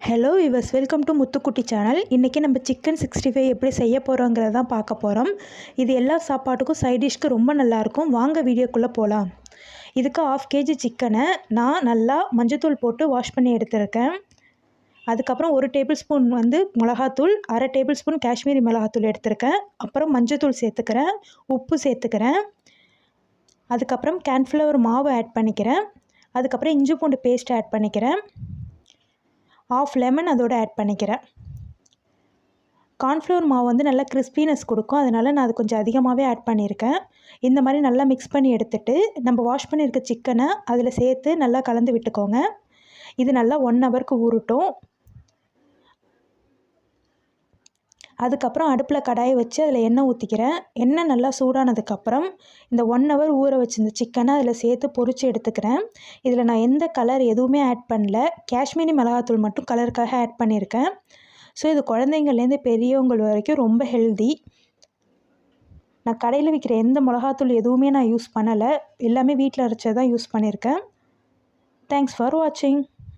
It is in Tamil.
Hello viewers welcome to Muthukutty channel இன்றைக்கி நம்ம சிக்கன் சிக்ஸ்டி ஃபைவ் எப்படி செய்ய போகிறோங்கிறத தான் பார்க்க போகிறோம் இது எல்லா சாப்பாட்டுக்கும் சைட் டிஷ்க்கு ரொம்ப நல்லாயிருக்கும் வாங்க வீடியோக்குள்ளே போகலாம் இதுக்கு ஆஃப் கேஜி சிக்கனை நான் நல்லா மஞ்சத்தூள் போட்டு வாஷ் பண்ணி எடுத்திருக்கேன். அதுக்கப்புறம் ஒரு டேபிள் ஸ்பூன் வந்து மிளகாத்தூள் அரை டேபிள் ஸ்பூன் காஷ்மீரி மிளகாத்தூள் எடுத்திருக்கேன். அப்புறம் மஞ்சத்தூள் சேர்த்துக்கிறேன் உப்பு சேர்த்துக்கிறேன். அதுக்கப்புறம் கேன்ஃப்ளவர் மாவு ஆட் பண்ணிக்கிறேன். அதுக்கப்புறம் இஞ்சி பூண்டு பேஸ்ட் ஆட் பண்ணிக்கிறேன். ஆஃப் லெமன் அதோடு ஆட் பண்ணிக்கிறேன். கார்ன்ஃப்ளவர் மாவு வந்து நல்லா கிறிஸ்பினஸ் கொடுக்கும். அதனால் நான் அது கொஞ்சம் அதிகமாகவே ஆட் பண்ணியிருக்கேன். இந்த மாதிரி நல்லா மிக்ஸ் பண்ணி எடுத்துகிட்டு நம்ம வாஷ் பண்ணியிருக்க சிக்கனை அதில் சேர்த்து நல்லா கலந்து விட்டுக்கோங்க. இது நல்லா ஒன் ஹவருக்கு ஊறட்டும். அதுக்கப்புறம் அடுப்பில் கடாயை வச்சு அதில் எண்ணெய் ஊற்றிக்கிறேன். எண்ணெய் நல்லா சூடானதுக்கப்புறம் இந்த ஒன் ஹவர் ஊற வச்சிருந்த சிக்கனை அதில் சேர்த்து பொரித்து எடுத்துக்கிறேன். இதில் நான் எந்த கலர் எதுவுமே ஆட் பண்ணல. காஷ்மீரி மிளகாத்தூள் மட்டும் கலருக்காக ஆட் பண்ணியிருக்கேன். ஸோ இது குழந்தைங்கள்லேருந்து பெரியவங்கள் வரைக்கும் ரொம்ப ஹெல்தி நான் கடையில் விற்கிற எந்த மிளகாத்தூள் எதுவுமே நான் யூஸ் பண்ணலை. எல்லாமே வீட்டில் அரைச்சதான் யூஸ் பண்ணியிருக்கேன். தேங்க்ஸ் ஃபார் வாட்சிங்